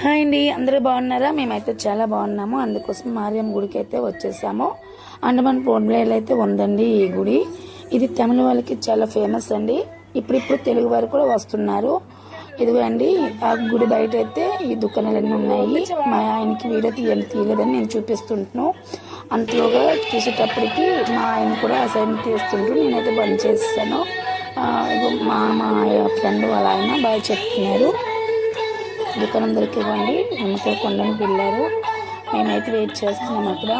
Hi అండి అందరూ బాగున్నారా? మేమైతే చాలా బాగున్నాము. అందుకోసం మార్యం గుడికి అయితే వచ్చేసాము. అండమాన్ పోన్లేలు అయితే ఉందండి ఈ గుడి. ఇది తమిళ వాళ్ళకి చాలా ఫేమస్ అండి. ఇప్పుడిప్పుడు తెలుగు వారు కూడా వస్తున్నారు. ఇదిగో అండి ఆ గుడి బయట అయితే ఈ దుకాణాలన్నీ ఉన్నాయి. మా ఆయనకి వీడియో తీయని తీయలేదని నేను చూపిస్తుంటున్నాను. అంతలోగా చూసేటప్పటికి మా ఆయన కూడా ఆ సైడ్ నేనైతే బంద్ చేస్తాను మా మా ఫ్రెండ్ వాళ్ళ ఆయన బాగా చెప్తున్నారు. దుకాణం దొరికివ్వండి నిమ్మకాయ కొండను వెళ్ళారు. మేమైతే వెయిట్ చేస్తున్నాం అక్కడ.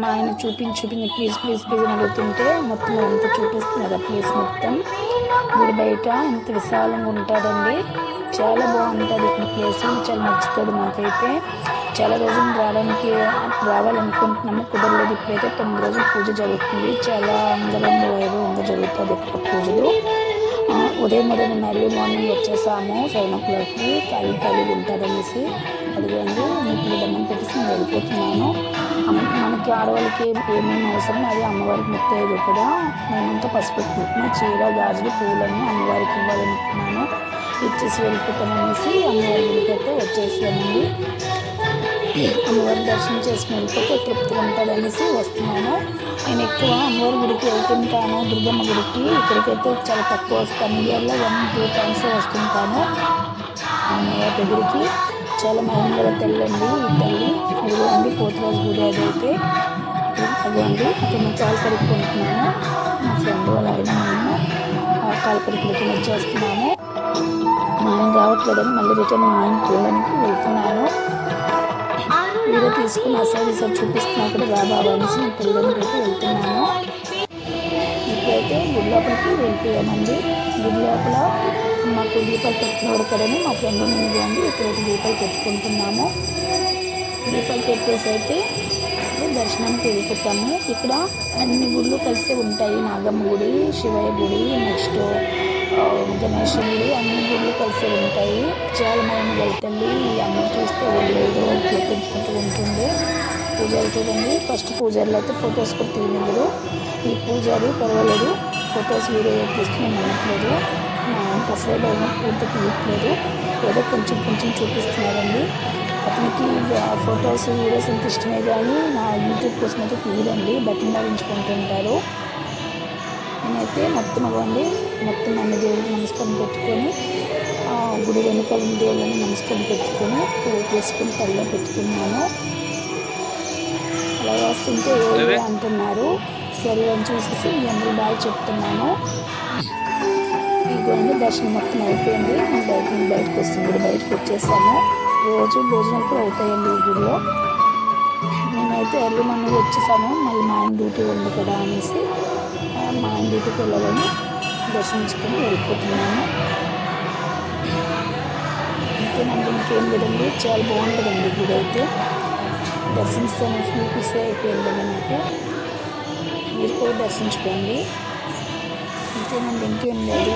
మా ఆయన చూపించి చూపించి ప్లీజ్ ప్లీజ్ ప్లీజ్ అని అడుగుతుంటే మొత్తం అంతా చూపిస్తున్నారు ఆ ప్లేస్ మొత్తం. గుడి బయట ఎంత విశాలంగా ఉంటుందండి చాలా బాగుంటుంది ఇక్కడ ప్లేస్ చాలా నచ్చుతుంది మాకైతే. చాలా రోజులు రావడానికి రావాలనుకుంటున్నాము. కుదరలేదు. ఇప్పుడైతే తొమ్మిది రోజులు పూజ జరుగుతుంది. చాలా అంగరంగ వైభవంగా జరుగుతుంది ఇక్కడ పూజలు. ఉదయం ఉదయం మళ్ళీ మార్నింగ్ వచ్చేసాము. సెవెన్ ఓ క్లాక్కి ఖాళీ ఖాళీగా ఉంటుందనేసి అడిగండి మీకు దండం పెట్టేసి నేను వెళ్ళిపోతున్నాను. మనకి ఆడవాళ్ళకి ఏమేమి అవసరం? అది అమ్మవారికి ముత్తేది కదా. నేనంతా పసుపు కుంకుమ చీర గాజులు పూలన్నీ అమ్మవారికి ఇవ్వాలనుకున్నాను. ఇచ్చేసి వెళ్ళిపోతాననేసి అమ్మవారి గుడికి అయితే వచ్చేసానండి. అమ్మవారి దర్శనం చేసుకుని వెళ్ళిపోతే తృప్తి ఉంటుంది అనేసి వస్తున్నాను. నేను ఎక్కువ అమ్మవారి గుడికి వెళ్తుంటాను. దుర్గమ్మ గుడికి ఇక్కడికైతే చాలా తక్కువ వస్తాను. ఇయర్లో వన్ టూ టైమ్స్ వస్తుంటాను. అమ్మవారి దగ్గరికి చాలా మహిమగల తెల్లండి ఈ తల్లి ఇదిగోండి పోతురాజు గుడి అదైతే. అదిగోండి అక్కడ నేను కాలు కడుక్కుంటున్నాను. మా ఫ్రెండ్ వాళ్ళ అయినా మేము కాలు కడుక్కుని వచ్చేస్తున్నాము మా ఆయన రావట్లేదని మళ్ళీ రిటర్న్ మా ఆయన చూడడానికి వెళ్తున్నాను. వీడియో తీసుకుని అసలు ఈసారి చూపిస్తున్నా కూడా రా అనేసి నేను పిల్లలకి వెళ్తున్నాను. ఇప్పుడైతే గుడి లోపలికి వెళ్ళిపోయామండి గుడి లోపల మాకు దీపాలు పెట్టినవాడు కదని మా ఫ్రెండ్ ఉంది అండి ఇక్కడైతే దీపాలు పెట్టుకుంటున్నాము. దీపాలు పెట్టేసి అయితే దర్శనానికి వెళ్ళిపోతాము. ఇక్కడ అన్ని గుళ్ళు కలిసి ఉంటాయి. నాగమ్మ గుడి శివయ్య గుడి నెక్స్ట్ ఆ, అన్ని గుళ్ళు కలిసి ఉంటాయి. చాలా మేము వెళ్తుంది ఈ అమ్మని చూస్తే వెళ్ళలేదు చూపించుకుంటూ ఉంటుంది. పూజారి చూడండి ఫస్ట్ పూజలు అయితే ఫొటోస్ కూడా తీయలేదు ఈ పూజారి పర్వాలేదు ఫొటోస్ వీడియో తీస్తే నేను అనట్లేదు. మా ఆయనకి అసలే పూర్తి తీయట్లేదు. ఏదో కొంచెం కొంచెం చూపిస్తున్నారండి. అతనికి ఫొటోస్ వీడియోస్ ఎంత ఇష్టమే కానీ నా యూట్యూబ్ కోసం అయితే తీయదండి బతిమలాడించుకుంటుంటారు నేనైతే మొత్తం అవ్వండి మొత్తం అన్ని దేవుడికి నమస్కారం పెట్టుకొని గుడి వెనుక ఉన్న దేవుళ్ళని నమస్కారం పెట్టుకొని పువ్వు తీసుకొని తల్లో పెట్టుకున్నాను. అలా వేస్తుంటే ఏ అంటున్నారు. సరే అని చూసేసి మీ అందరూ బాగా చెప్తున్నాను. ఇదిగోండి దర్శనం మొత్తం అయిపోయింది. మేము బయట బయటకు వస్తుంది బయటకు వచ్చేసాము రోజు భోజనాలు కూడా అవుతాయండి ఈ గుడిలో. మేమైతే ఎర్లీ మార్నింగ్ వచ్చేసాము మళ్ళీ మా ఆయన డ్యూటీ ఉంది కదా అనేసి మా ఆయన డ్యూటీకి వెళ్ళాలని దర్శించుకొని వెళ్ళిపోతున్నాము. అంతేనండి ఇంకేం లేదండి. చాలా బాగుంటుందండి గుడి అయితే. దర్శిస్తాను ఫుల్ ఖుషి అయిపోయిందండి నాకు. మీరు కూడా దర్శించుకోండి. అంతేనండి ఇంకేం లేదు.